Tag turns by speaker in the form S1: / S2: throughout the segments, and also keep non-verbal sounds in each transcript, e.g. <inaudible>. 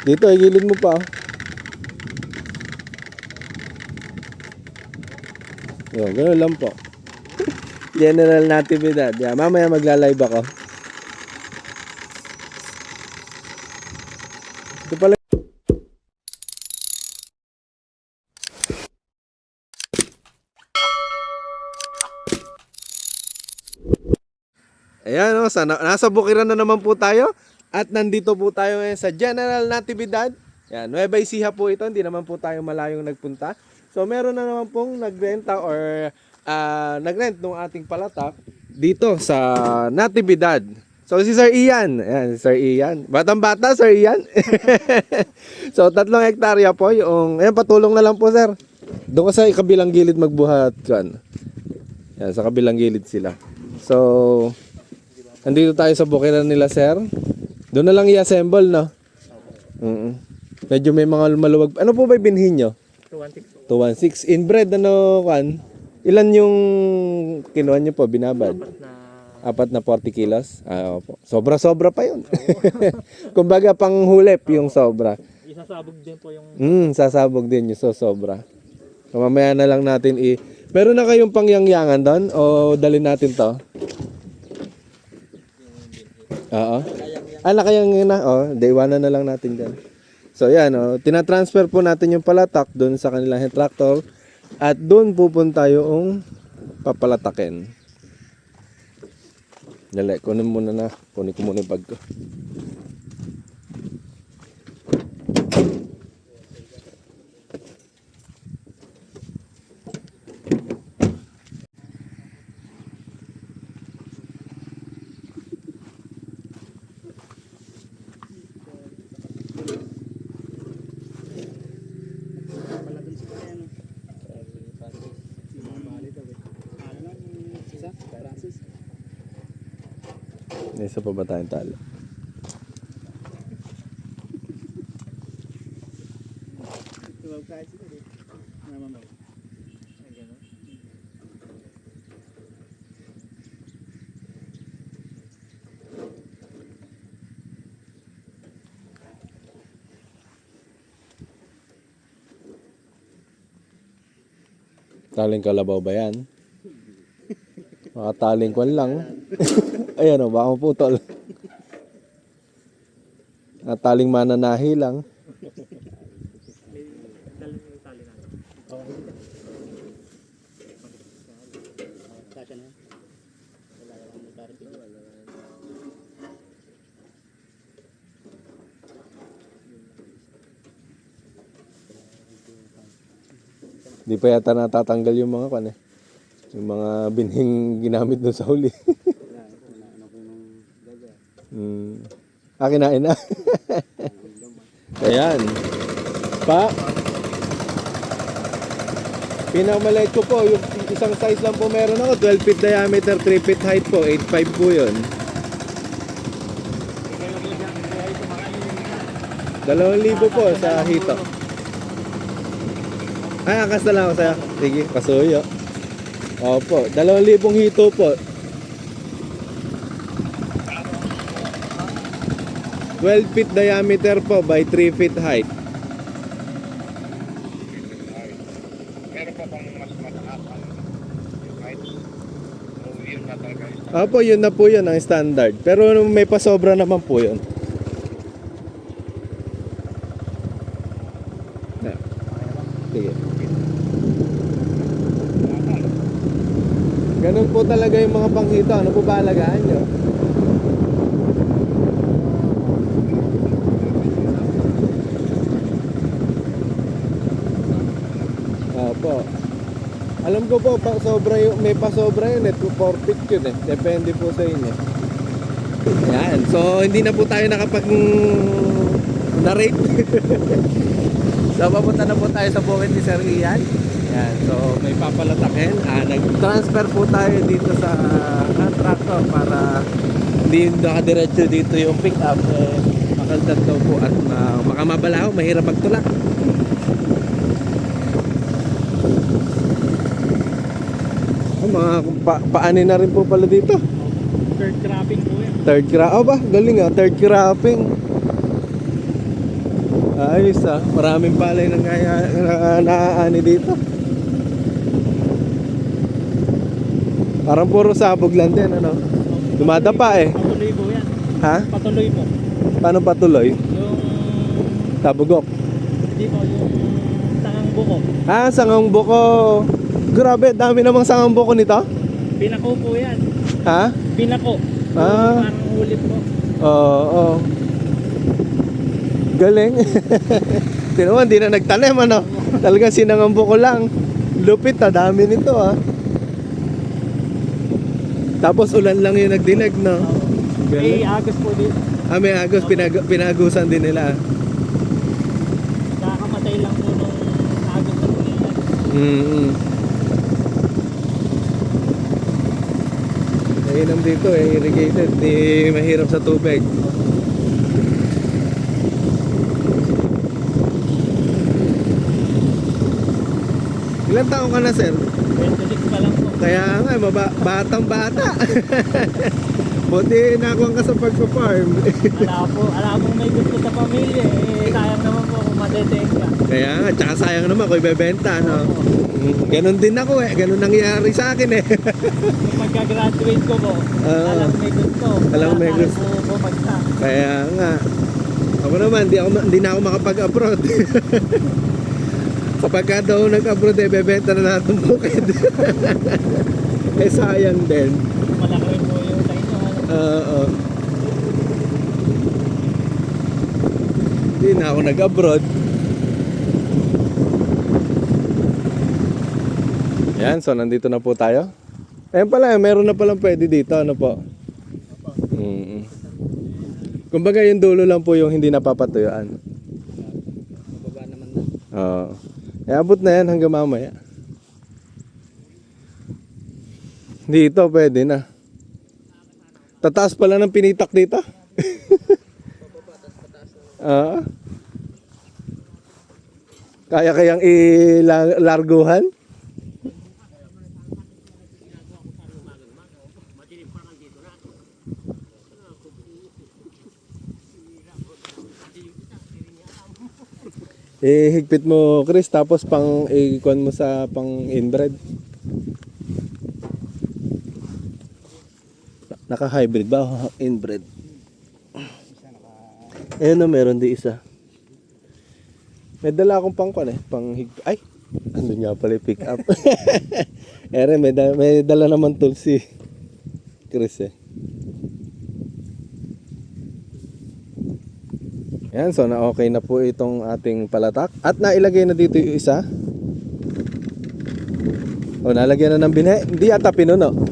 S1: Dito, ay gilid mo pa. oh. Yun, ganun lang po. <laughs> General natividad. Yeah, mamaya magla-live ako. Ito pala. Ayan o, sana, nasa bukiran na naman po tayo. At nandito po tayo ngayon sa General Natividad. Yan, Nueva Ecija po ito, hindi naman po tayo malayong nagpunta. So meron na naman pong nagrenta or ah, nagrent ng ating palatak dito sa Natividad. So si Sir Ian, ayan, si Sir Ian. Batang bata, Sir Ian. <laughs> so tatlong hektarya po yung, ayan patulong na lang po sir. Doon ka sa kabilang gilid magbuhat kan. Yan, sa kabilang gilid sila. So, andito tayo sa bukiran nila sir. Doon na lang i-assemble, no? Mm Medyo may mga maluwag. Ano po ba yung binhin nyo? 216. 216. Inbred, ano, kan? Ilan yung kinuha nyo po, binabad? Apat na 40 kilos? Ah, opo. Sobra-sobra pa yun. <laughs> Kumbaga, pang hulip yung sobra.
S2: Isasabog din po yung
S1: Hmm, sasabog din yung so sobra. So, mamaya na lang natin i... Meron na kayong pangyangyangan doon? O dalhin natin to? Oo. Ah, nakayang na. Oh, daiwanan na lang natin dyan. So, yan. Oh, tinatransfer po natin yung palatak doon sa kanilang tractor. At doon pupunta yung papalatakin. Dali, kunin muna na. Kunin ko muna yung bag ko. Isa pa ba tayong talo? Taling kalabaw ba yan? Makataling kwan lang. <laughs> Ayan o, baka maputol. Nataling mananahi lang. Di pa yata natatanggal yung mga kan eh. Yung mga binhing ginamit doon sa huli. <laughs> hmm. Ah, kinain na. Ayan. Pa. Pinakamaliit ko po, yung isang size lang po meron ako, 12 feet diameter, 3 feet height po, 8.5 po yun. Dalawang libo po sa hito. Ay, akas na lang ako sa'yo. Sige, pasuyo. Opo, dalawang libong hito po. 12 feet diameter po by 3 feet height.
S3: Meron pa bang mas mataas ang height?
S1: Opo, yun na po yun ang standard. Pero may pasobra naman po yun. Na. Sige. Ganun po talaga yung mga panghito. Ano po ba alagaan nyo? Opo. Alam ko po, pa, sobra yung, may pasobra yun eh. 4 feet yun eh. Depende po sa inyo. Yan. So, hindi na po tayo nakapag narrate. <laughs> so, papunta na po tayo sa bukid ni Sir Ian. Yan. So, may papalatakin. Ah, nag-transfer po tayo dito sa ah, tractor para hindi nakadiretso dito yung pick up. Eh, makaltad daw po at uh, baka mabalaho, mahirap magtulak. Mga pa paanin na rin po pala dito.
S2: third cropping po yan.
S1: Third crop. Oh ba? Galing ah. Third cropping. Ayos ah. Maraming palay na, na, naaani dito. Parang puro sabog lang din, ano? Dumadapa eh.
S2: Patuloy po yan.
S1: Ha?
S2: Patuloy po.
S1: Paano patuloy?
S2: Yung,
S1: Tabugok.
S2: hindi po, yung tangang buko.
S1: Ah, sangang buko. Grabe, dami namang sangang buko nito.
S2: Pinako po yan.
S1: Ha?
S2: Pinako.
S1: Ah.
S2: Parang ulit po.
S1: Oo, oo. Galing. <laughs> Tinan mo, hindi na nagtanim, ano? Talagang sinangang buko lang. Lupit, ah. Dami nito, ah. Tapos ulan lang yung nagdilag, no?
S2: May
S1: Galing.
S2: agos po din.
S1: Ah, may agos, pinag pinagusan din nila.
S2: Nakakamatay lang po nung agos na nila.
S1: Mm-hmm. Mainam dito eh, irrigated, di mahirap sa tubig. Ilan taong ka na sir?
S2: 26 pa lang po.
S1: Kaya nga, batang bata. <laughs> Buti nakuha ka sa pagpa-farm. <laughs>
S2: Ala po, ala po may gusto sa pamilya eh. Sayang naman po kung matetenga.
S1: Kaya nga, tsaka sayang naman kung ibebenta, no? Mm, Ganon din ako eh, ganon nangyari sa akin eh. <laughs>
S2: Nung pagka-graduate ko po,
S1: Oo.
S2: alam may gusto.
S1: Alam may gusto.
S2: po bumagsak.
S1: Kaya nga. Ako naman, di, ako, hindi na ako makapag-abroad. <laughs> Kapag ka daw nag-abroad, eh, bebenta na natin bukid. eh, sayang din.
S2: Malaki rin po yung sa inyo. Ano?
S1: Oo. Hindi na ako nag-abroad. Yan, so nandito na po tayo. Ayan pala, meron na palang pwede dito. Ano po? Mm. Kumbaga yung dulo lang po yung hindi napapatuyuan.
S2: Mababa naman na.
S1: Oo. Eh, abot na yan hanggang mamaya. Dito, pwede na. Tataas pala ng pinitak dito. Oo. <laughs> Kaya kayang ilarguhan? Eh, higpit mo, Chris, tapos pang ikuan mo sa pang inbred. Naka-hybrid ba o inbred? Ayun na, meron di isa. May dala akong pang eh, pang hig... Ay! Ano nga pala pick up. <laughs> Ere, may, da- may dala naman tool si Chris eh. Yan, so na okay na po itong ating palatak. At nailagay na dito yung isa. O, nalagyan na ng binhe. Hindi ata pinuno.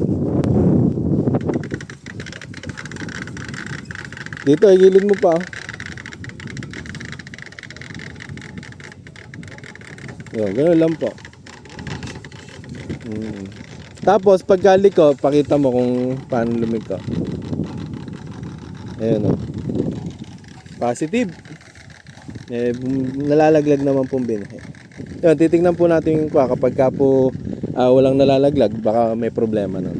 S1: Dito, ay gilid mo pa. oh. Yun, ganun lang po. Mm. Tapos, pagkaliko, pakita mo kung paano lumiko. Ayan o. Positive. Eh, nalalaglag naman pong binhe. Yun, titingnan po natin yung kwa. Kapag ka po ah, walang nalalaglag, baka may problema nun.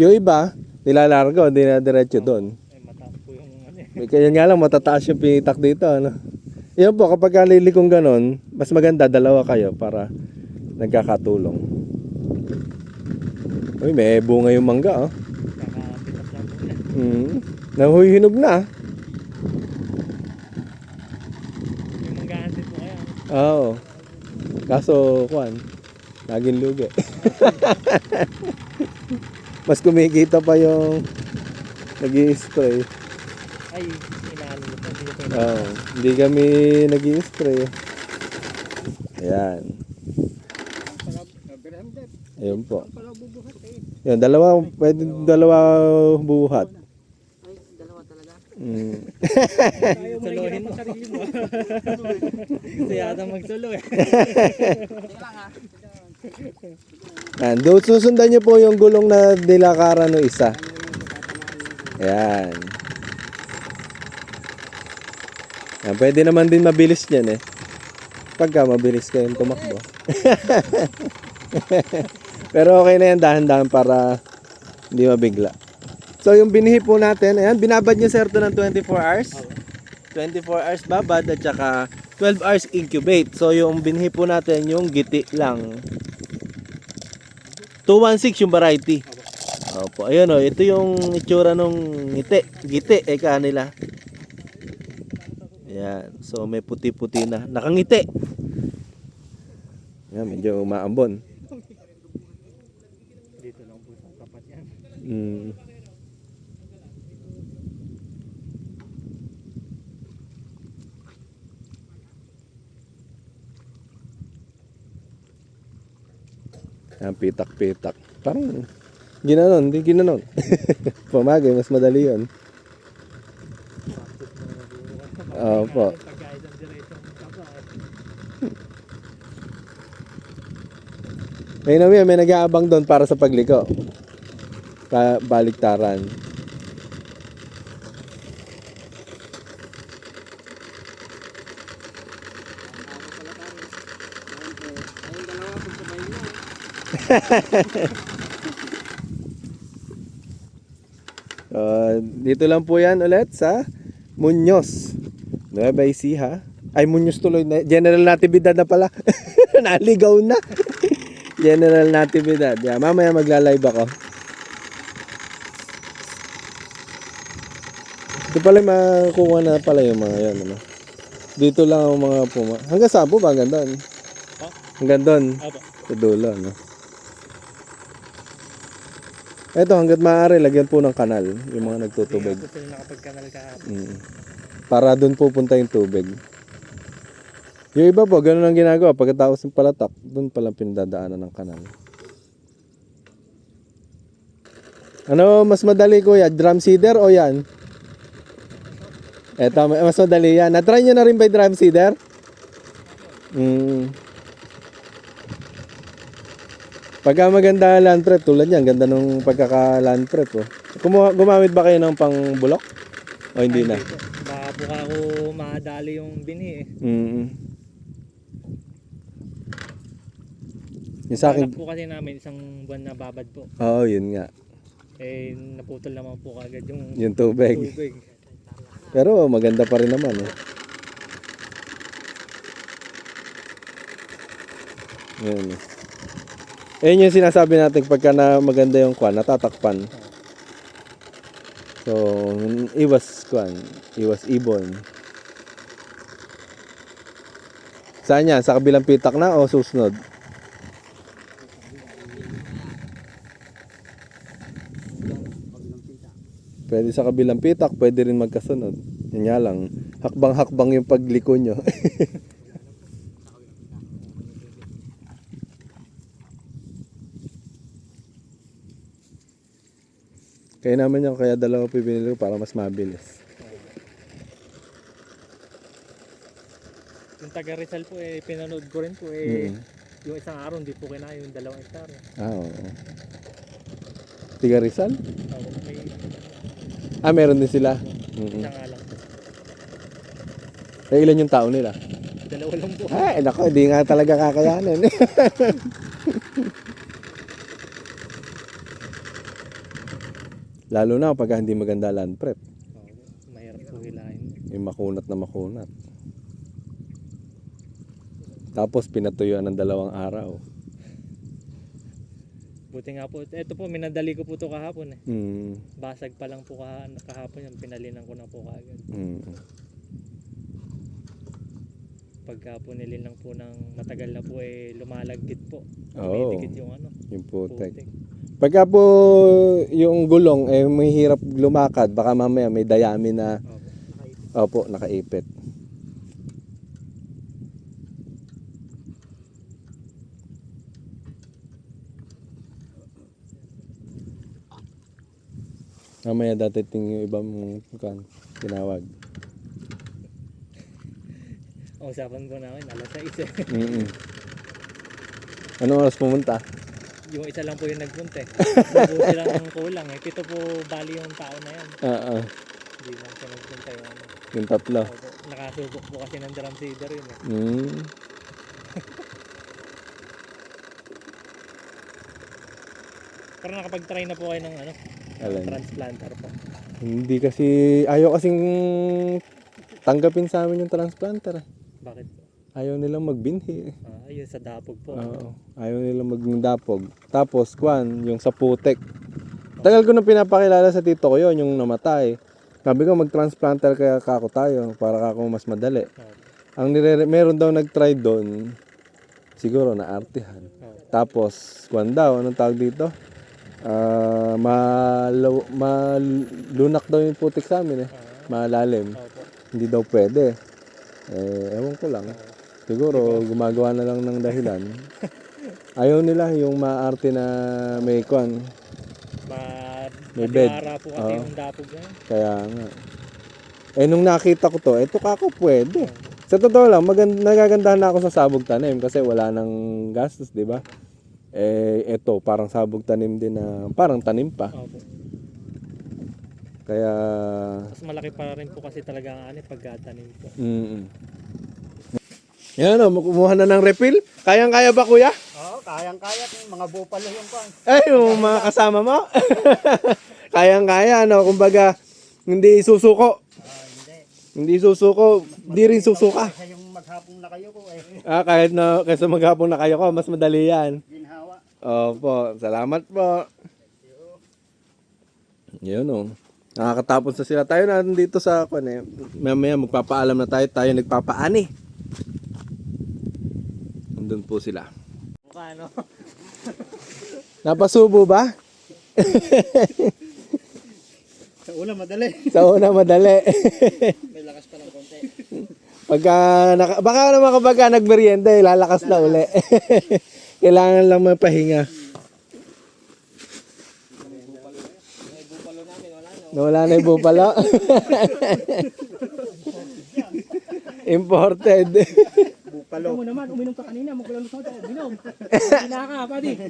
S1: Yung iba, nilalargo, hindi na diretso doon.
S2: Eh, mataas po yung ano eh.
S1: Kaya nga lang, matataas yung pinitak dito. Ano? Yan po, kapag kalilikong ganon, mas maganda dalawa kayo para nagkakatulong. Uy, may bunga yung mangga, oh. Mm. Nahuhinog na.
S2: Yung manggahan din po kaya.
S1: Oo. Kaso, kuan, laging lugi. <laughs> Mas kumikita pa yung nag spray
S2: Ay, inaano mo po
S1: Oo. Hindi kami nag spray Ayan. Ayun po. Yan, dalawa, pwede dalawa buhat. Mm. <laughs>
S2: Suluhin mo. sarili <laughs> mo. Gusto yata magsulo eh. <laughs>
S1: Yan, doon susundan niyo po yung gulong na nilakaran ng isa. Ayan. Yan, pwede naman din mabilis niyan eh. Pagka mabilis kayong tumakbo. <laughs> Pero okay na yan, dahan-dahan para hindi mabigla. So yung binhi po natin, ayan, binabad niyo sir to ng 24 hours. 24 hours babad at saka 12 hours incubate. So yung binhi po natin yung giti lang. 216 yung variety. Opo, ayun o, ito yung itsura nung ngiti, giti, eka nila. Yan, so may puti-puti na, nakangiti. Yan, medyo umaambon.
S2: Dito lang po sa tapat yan.
S1: Mm. Yan, pitak-pitak. Parang ginanon, hindi ginanon. <laughs> Pamagay, mas madali yun. Opo. May namin, may nag-aabang doon para sa pagliko. Pa baliktaran. Uh, <laughs> dito lang po yan ulit sa Muñoz. Nueva Ecija. Ay, Muñoz tuloy. na- General Natividad na pala. <laughs> Naligaw na. <laughs> General Natividad. Yeah, mamaya magla-live ako. Ito pala yung makukuha na pala yung mga yan. Ano? Dito lang ang mga puma. Hanggang saan po ba? Hanggang doon. Hanggang doon. Sa dulo. No? Ito, hanggat maaari, lagyan po ng kanal. Yung mga nagtutubig.
S2: Hindi nakapagkanal kahapon.
S1: Mm. Para doon pupunta yung tubig. Yung iba po, ganun ang ginagawa. Pagkatapos ng palatak, doon palang pinadadaanan ng kanal. Ano mas madali kuya? Drum seeder o yan? Eto, mas madali yan. Na-try nyo na rin ba drum seeder? Mm. Pagka maganda land prep, tulad yan, ganda nung pagkaka land prep. Oh. Kumuha, gumamit ba kayo ng pang bulok? O hindi na?
S2: Baka po ako madali yung binhi eh.
S1: Mm. Yung sa akin,
S2: Balak po kasi namin isang buwan na babad po.
S1: oo, yun nga.
S2: Eh, naputol naman po kagad yung
S1: Yung tubig.
S2: tubig.
S1: Pero maganda pa rin naman. Eh. Yun. Ayun yung sinasabi natin pagka na maganda yung kwan, natatakpan. So, iwas kwan, iwas ibon. Saan yan? Sa kabilang pitak na o susunod? Pwede sa kabilang pitak, pwede rin magkasunod. Yan nga lang, hakbang-hakbang yung pagliko nyo. <laughs> kaya naman yung kaya dalawa po binili ko para mas mabilis.
S2: Yung taga Rizal po eh, pinanood ko rin po eh.
S1: Mm.
S2: Yung isang araw hindi po kinaya yung dalawang hektar.
S1: Ah, oo. Tiga Rizal?
S2: May
S1: Ah, meron din sila. Mm
S2: isang alang.
S1: Eh, ilan yung tao nila?
S2: Dalawa lang po.
S1: Ay, nako, hindi nga talaga kakayanin. <laughs> Lalo na pag hindi maganda land prep.
S2: Mahirap po hilahin.
S1: Yung makunat na makunat. Tapos pinatuyuan ng dalawang araw.
S2: Buti nga po. Ito po, minadali ko po to kahapon eh.
S1: Mm,
S2: Basag pa lang po kaha- kahapon yung pinalinan ko na po kagad.
S1: mm.
S2: Pagka po nililang po ng matagal na po eh lumalagkit po.
S1: Oo,
S2: Dumidikit yung ano,
S1: yung putek.
S2: putik.
S1: Pagka po yung gulong eh may hirap lumakad, baka mamaya may dayami na
S2: Opo.
S1: nakaipit. Mamaya dati ting yung ibang kan tinawag.
S2: Ang usapan po namin, alas 6 eh.
S1: Mm Anong oras pumunta?
S2: Yung isa lang po yung nagpunta eh. Po silang kulang eh. Pito po bali yung tao na yan.
S1: Ah,
S2: Hindi lang siya nagpunta yung ano.
S1: yung tatlo.
S2: Opo. Nakasubok po kasi ng drum seeder yun eh.
S1: Mm. <laughs>
S2: Pero nakapag-try na po kayo ng ano,
S1: Alin?
S2: transplanter po.
S1: Hindi kasi ayaw kasing tanggapin sa amin yung transplanter. eh.
S2: Bakit po?
S1: Ayaw nilang magbinhi.
S2: Ah, yun sa dapog po.
S1: Oo. Ayaw nilang magdapog. Tapos, kwan, yung sa putek. Tagal ko na pinapakilala sa tito ko yun, yung namatay. Sabi ko, mag-transplanter kaya kako tayo para kako mas madali. Ang nire meron daw nag-try doon, siguro na artihan. Tapos, kwan daw, anong tawag dito? Ah, malaw- malunak daw yung putik sa amin eh. Malalim. Hindi daw pwede. Eh, ewan ko lang. Siguro, gumagawa na lang ng dahilan. Ayaw nila yung maarte na may kwan.
S2: Ma
S1: May bed.
S2: po kasi
S1: Oo.
S2: yung dapog na yun.
S1: Kaya nga. Eh, nung nakita ko to, eto kako pwede. Sa totoo lang, magand- nagagandahan na ako sa sabog tanim kasi wala nang gastos, di ba? Eh, eto, parang sabog tanim din na, parang tanim pa.
S2: Opo.
S1: Kaya,
S2: Mas malaki pa rin po kasi talaga ang ano, pagkatanim po.
S1: mm Yan o, kumuha na ng refill. Kayang-kaya ba, kuya?
S4: Oo, kayang-kaya. Mga bupalo yung kan.
S1: Ay, yung mga kasama mo. <laughs> Kayang-kaya, no? Kumbaga, hindi susuko.
S4: Ah, hindi.
S1: Hindi susuko, di rin susuka.
S4: Kaya yung maghapong na kayo ko eh.
S1: Ah, kahit na kaysa maghapon na kayo ko, mas madali yan.
S4: Ginhawa.
S1: Opo, salamat po. Yun o. Nakakatapos na sila. Tayo na dito sa eh. Mamaya magpapaalam na tayo. Tayo nagpapaani. Nandun po sila.
S2: Mukha ano? <laughs>
S1: Napasubo ba? <laughs>
S4: Sa una madali.
S1: Sa una madali. <laughs>
S4: May lakas pa ng konti.
S1: Pagka, naka, baka naman kapag ka nagmerienda, eh, lalakas na uli. Kailangan lang mapahinga. Wala na yung bupalo. Imported. <laughs>
S4: Bupalo.
S2: mo naman, uminom ka kanina, magkulalo sa ako, uminom. <laughs> Hindi ka, pati. <laughs>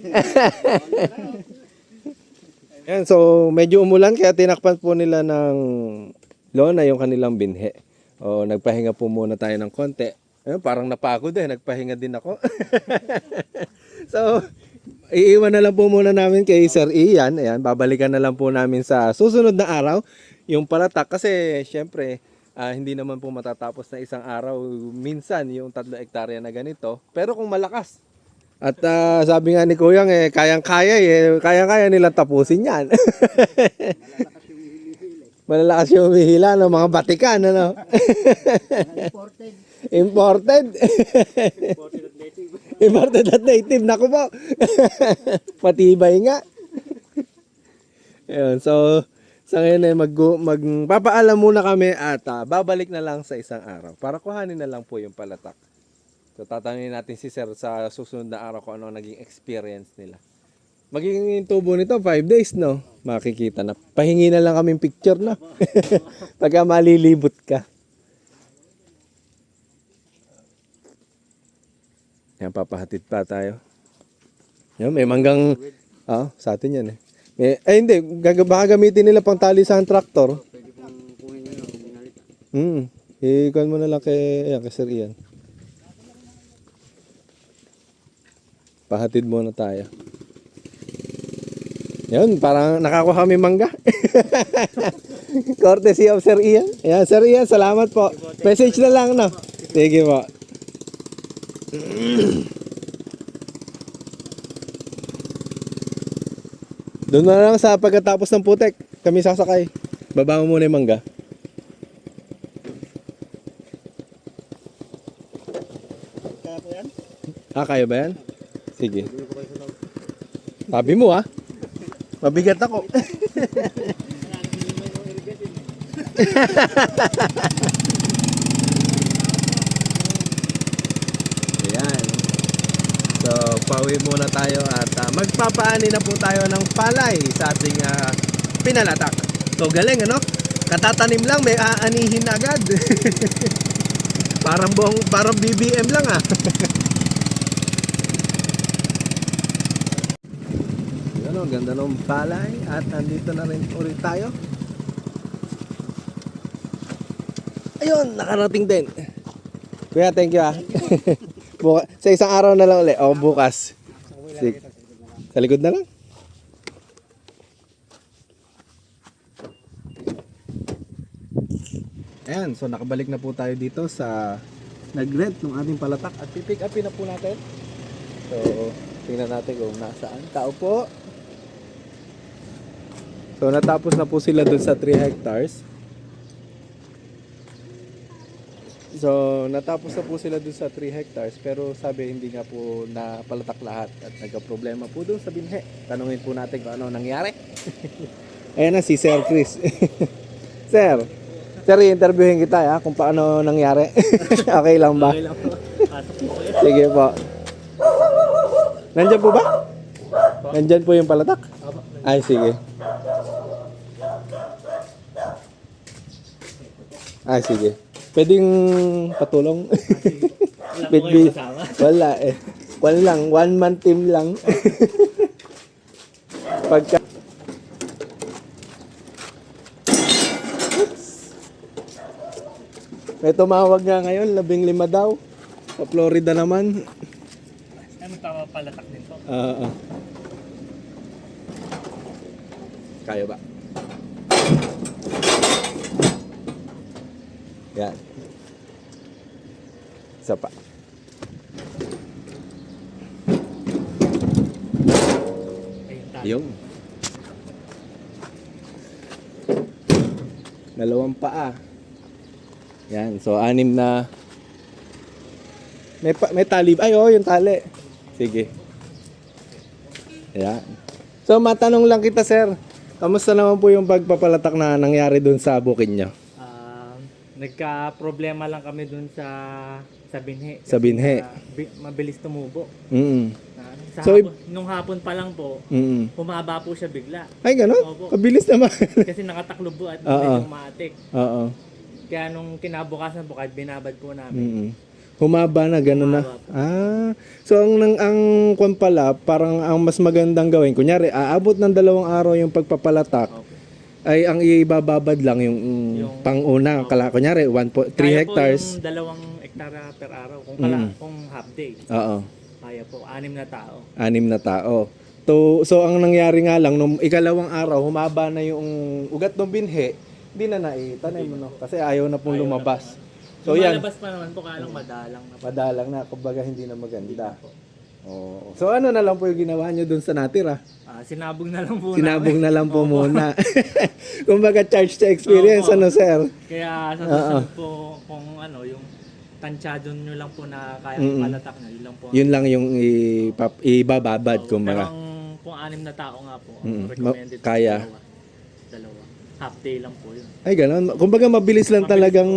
S1: Yan, so medyo umulan kaya tinakpan po nila ng lona yung kanilang binhe. O nagpahinga po muna tayo ng konti. Ayun, parang napagod eh, nagpahinga din ako. so, iiwan na lang po muna namin kay Sir Ian. Ayan, babalikan na lang po namin sa susunod na araw yung palatak kasi syempre ah, hindi naman po matatapos na isang araw minsan yung tatlo hektarya na ganito. Pero kung malakas, at ah, sabi nga ni Kuyang eh, kayang-kaya eh, kayang-kaya nilang tapusin yan. <laughs> Malalakas yung humihila ng mga batikan, ano?
S4: Imported.
S1: Imported. <laughs> Imported at native. Naku po. <laughs> Matibay nga. Ayun, so, sa ngayon ay mag, magpapaalam muna kami at ah, babalik na lang sa isang araw para kuhanin na lang po yung palatak. So, tatanungin natin si Sir sa susunod na araw kung ano naging experience nila. Magiging tubo nito 5 days, no? Makikita na. Pahingi na lang kaming picture, no? <laughs> Pagka malilibot ka. Yan, papahatid pa tayo. Yan, may manggang... Ah, sa atin yan eh. May, ay hindi, gag- baka gamitin nila pang tali sa traktor.
S4: Pwede kunin nyo. Binalita.
S1: Hmm. Ikuan mo na lang kay, ayan, kay Sir Ian. Pahatid muna tayo. Yan, parang nakakuha kami mangga. <laughs> Courtesy of Sir Ian. Ayan, Sir Ian, salamat po. Message na lang, no? Sige po. <clears throat> Doon na lang sa pagkatapos ng putek, kami sasakay. Baba mo muna yung mangga.
S4: Kaya po yan.
S1: Ah, kaya ba yan? Sige. Sabi mo ah. Mabigat ako. <laughs> Ayan. So, pauwi muna tayo at ah, magpapaani na po tayo ng palay sa ating ah, pinalatak. So, galing ano? Katatanim lang, may aanihin agad. <laughs> parang buong, parang BBM lang ah. <laughs> Yan o, ganda ng palay at nandito na rin ulit tayo. Ayun, nakarating din. Kuya, thank you ah. <laughs> Buka- sa isang araw na lang ulit. O, bukas. Sige. Sa likod na lang. Ayan, so nakabalik na po tayo dito sa nag-rent ng ating palatak at pipick upin na po natin. So, tingnan natin kung nasaan. Tao po. So, natapos na po sila dun sa 3 hectares. So, natapos na po sila dun sa 3 hectares pero sabi hindi nga po napalatak lahat at nagka-problema po dun sa binhe. Tanungin po natin kung ano nangyari. <laughs> Ayan na si Sir Chris. <laughs> Sir, Sir, i-interviewin kita ya kung paano nangyari. <laughs> okay lang ba?
S2: Okay lang po.
S1: Sige po. Nandyan po ba? Nandyan po yung palatak? Ay, sige. Ay, sige. Pwedeng patulong?
S2: Wala po kayo <laughs> kasama.
S1: Wala eh. Wala lang. One man team lang. <laughs> Pagka... Oops. May tumawag nga ngayon, labing lima daw. Sa Florida naman.
S2: Ay, magpapalatak din po.
S1: Oo. Kaya ba? Yan. Isa pa. Yung. Dalawang paa. Yan, so anim na may pa, may tali. Ay, oh, yung tali. Sige. Yan. So matanong lang kita, sir. Kamusta naman po yung pagpapalatak na nangyari dun sa bukid nyo?
S2: Nagka-problema lang kami dun sa sa binhe.
S1: Sa binhe.
S2: Bi- mabilis tumubo.
S1: Mm.
S2: Ah, sa
S1: So,
S2: hapon, nung hapon pa lang po,
S1: Mm.
S2: humaba po siya bigla.
S1: Ay, ganun?
S2: Opo.
S1: Kabilis naman. <laughs>
S2: Kasi nakataklo po at medyo matik.
S1: Oo.
S2: Kaya nung kinabukasan po, kahit binabad po namin,
S1: Mm. Humaba na, gano'n na.
S2: Po.
S1: Ah, so ang nang ang kwan pala, parang ang mas magandang gawin, kunyari, aabot ng dalawang araw yung pagpapalatak,
S2: Opo.
S1: Ay ang ibababad lang yung, mm,
S2: Yung-
S1: pang-una, kala, kunyari, 1.3
S2: Kaya
S1: hectares.
S2: po yung dalawang hektara per araw. Kung, kala,
S1: Mm.
S2: kung half day,
S1: Oo,
S2: kaya po, anim na tao.
S1: anim na tao. To, so ang nangyari nga lang, nung ikalawang araw, humaba na yung ugat ng binhe, hindi na naitanim, no? Kasi ayaw na pong
S2: Ayaw na
S1: lumabas.
S2: po.
S1: So yan,
S2: Lumalabas pa naman po, kaya lang madalang na po.
S1: madalang na, kumbaga hindi na maganda. Oo. So ano na lang po yung ginawa nyo dun sa natira?
S2: Ah, sinabog na lang po
S1: Sinabong
S2: namin.
S1: na lang po muna. <laughs> Kumbaga charge to experience,
S2: Opo.
S1: ano sir?
S2: Kaya sa susunod po, kung ano, yung tansyado nyo lang po na kaya
S1: Mm-mm.
S2: palatak na, yun lang po.
S1: Yun lang yung ipap- ibababad,
S2: Oo,
S1: kumbaga.
S2: Pero ang kung anim na tao nga po,
S1: Mm-mm.
S2: recommended
S1: kaya.
S2: Dalawa. dalawa. Half day lang po yun.
S1: Ay, ganun. Kumbaga mabilis lang
S2: Mabilis
S1: talagang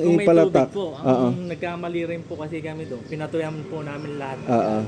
S2: Kung may
S1: ipalatak.
S2: tubig po, ang
S1: Oo.
S2: nagkamali rin po kasi kami doon, pinatuyan po namin lahat.
S1: Oo.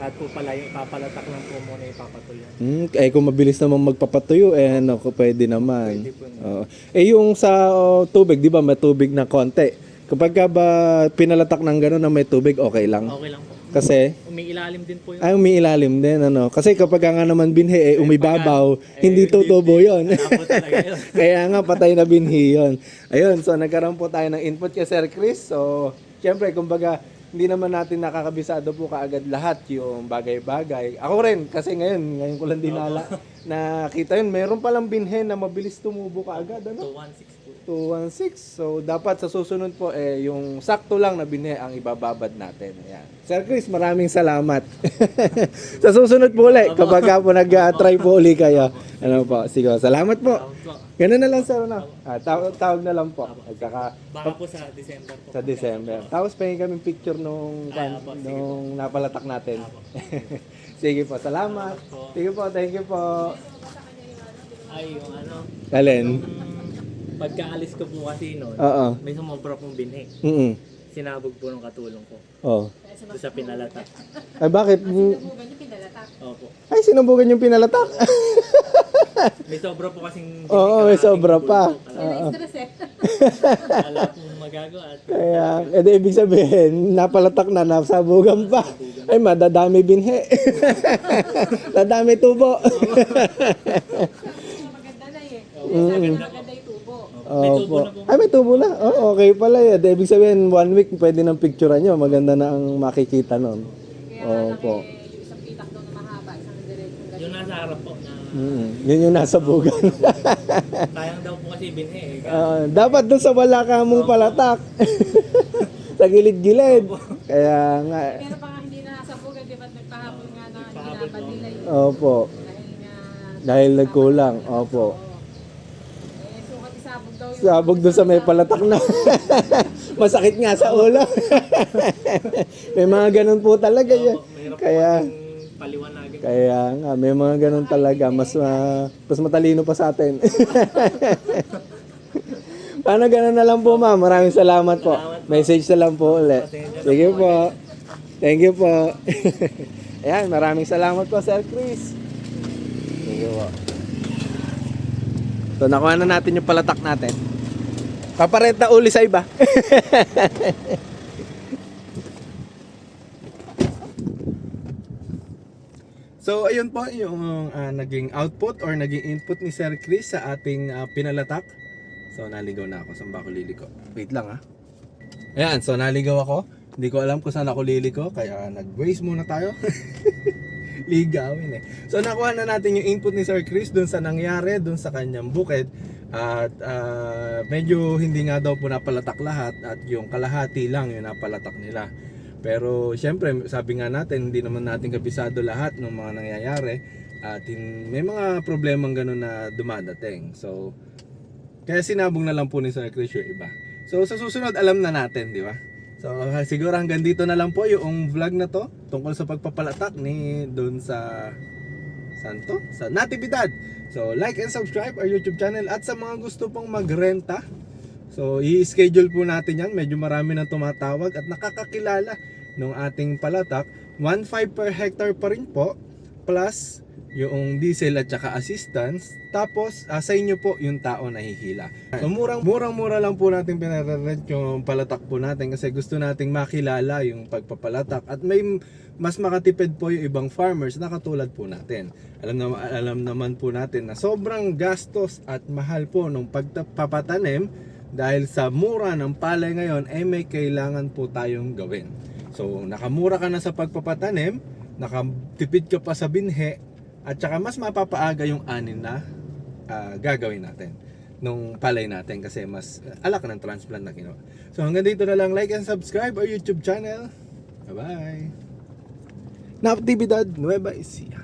S2: Lahat po pala yung papalatak lang po muna ipapatuyan.
S1: Hmm, eh kung mabilis naman magpapatuyo, eh ano, pwede naman.
S2: Pwede po.
S1: Oo. Eh yung sa oh, tubig, di ba may tubig na konti. Kapag ka ba pinalatak ng gano'n na may tubig, okay lang.
S2: Okay lang po.
S1: Kasi,
S2: Umiilalim din po yun.
S1: ay umiilalim din, ano. Kasi kapag nga naman binhi, eh, umibabaw,
S2: eh,
S1: hindi tutubo yun.
S2: Po talaga yun. <laughs>
S1: Kaya nga, patay na binhi yun. Ayun, so nagkaroon po tayo ng input kay Sir Chris. So, syempre, kumbaga, hindi naman natin nakakabisado po kaagad lahat yung bagay-bagay. Ako rin, kasi ngayon, ngayon ko lang dinala, nakita yun, meron palang binhe na mabilis tumubo kaagad, ano?
S2: 216 po.
S1: 216. So, dapat sa susunod po, eh, yung sakto lang na binhe ang ibababad natin. Ayan. Sir Chris, maraming salamat. <laughs> sa susunod po ulit, kapag ka po nag-try po uli kayo. Ano po, sige, salamat po.
S2: Tawag po.
S1: Ganun na lang sir, ano? Ah, tawag, tawag na lang po. At saka,
S2: Baka po sa December po.
S1: sa December. Tapos pahingin kami picture nung,
S2: Ay, apo, sige
S1: nung napalatak natin.
S2: Apo. <laughs>
S1: sige po, salamat.
S2: po.
S1: Sige po, thank you po.
S2: Ay, yung ano,
S1: Alin?
S2: yung pagkaalis ko po kasi noon,
S1: Oo.
S2: may sumobra pong binhi.
S1: Mm
S2: Sinabog po ng katulong ko.
S1: Oh.
S2: Doon sa pinalata.
S1: Ay, bakit?
S2: Opo.
S1: Ay, sinubugan yung pinalatak. <laughs>
S2: May sobra po kasing
S1: Oo, may sobra pa.
S2: Wala wala pong magagawa. At
S1: Kaya, edi ibig sabihin, napalatak na, nasabugan pa. Ay, madadami binhe. <laughs> Dadami tubo.
S5: Maganda na eh. Maganda yung tubo.
S2: may tubo
S1: Opo.
S2: na po.
S1: Ay, may tubo na. Oh, okay pala yun. Edi ibig sabihin, one week, pwede nang picturean nyo. Maganda na ang makikita nun.
S5: Kaya
S1: Opo.
S5: laki yung isang pitak doon na mahaba, isang diretsyon ganun.
S2: Yung nasa harap po
S1: Mm, yun yung nasa bugan. <laughs>
S2: Sayang daw po kasi binhe eh.
S1: Ah, dapat doon sa wala ka mong palatak. <laughs> sa gilid-gilid. Kaya nga,
S5: Pero pa nga hindi na nasa bugan, di ba nagpahabol nga na ginaban nila yun.
S1: opo.
S5: Dahil nga...
S1: Dahil nagkulang, opo.
S5: Eh, sukat isabog daw yun.
S1: Sabog doon sa may palatak na. <laughs> Masakit nga sa ulo. may mga ganun po talaga yan. Kaya,
S2: kasing paliwanagin.
S1: kaya nga, may mga ganun talaga. Mas, ma- mas matalino pa sa atin. <laughs> Paano ganun na lang po ma'am? Maraming salamat po. Message na lang po ulit. Sige po. Thank you po. <laughs> Ayan, maraming salamat po Sir Chris. Sige po. So nakuha na natin yung palatak natin. Paparenta uli sa iba. <laughs> So ayun po yung ah, naging output or naging input ni Sir Chris sa ating ah, pinalatak. So naligaw na ako. Saan ba ako liliko? Wait lang ah. Ayan, so naligaw ako. Hindi ko alam kung saan ako liliko kaya nag-waste muna tayo. <laughs> Ligawin eh. So nakuha na natin yung input ni Sir Chris dun sa nangyari dun sa kanyang bukid at ah, medyo hindi nga daw po napalatak lahat at yung kalahati lang yung napalatak nila. Pero syempre, sabi nga natin, hindi naman natin kabisado lahat ng mga nangyayari at hin- may mga problemang ganun na dumadating. So, kaya sinabong na lang po ni Sir Chris yung iba. So, sa susunod, alam na natin, di ba? So, siguro hanggang dito na lang po yung vlog na to tungkol sa pagpapalatak ni doon sa Santo, sa Natividad. So, like and subscribe our YouTube channel at sa mga gusto pong magrenta, So, i-schedule po natin yan. Medyo marami nang tumatawag at nakakakilala ng ating palatak. 1.5 per hectare pa rin po. Plus, yung diesel at saka assistance. Tapos, uh, sa inyo po yung tao na hihila. So, murang, murang mura lang po natin pinararent yung palatak po natin kasi gusto nating makilala yung pagpapalatak. At may mas makatipid po yung ibang farmers na katulad po natin. Alam, na, alam naman po natin na sobrang gastos at mahal po nung pagpapatanim dahil sa mura ng palay ngayon eh may kailangan po tayong gawin. So nakamura ka na sa pagpapatanim, nakatipid ka pa sa binhe at saka mas mapapaaga yung anin na ah, gagawin natin nung palay natin kasi mas alak ng transplant na ginawa. So hanggang dito na lang like and subscribe our YouTube channel. Bye bye. Natividad Nueva Ecija.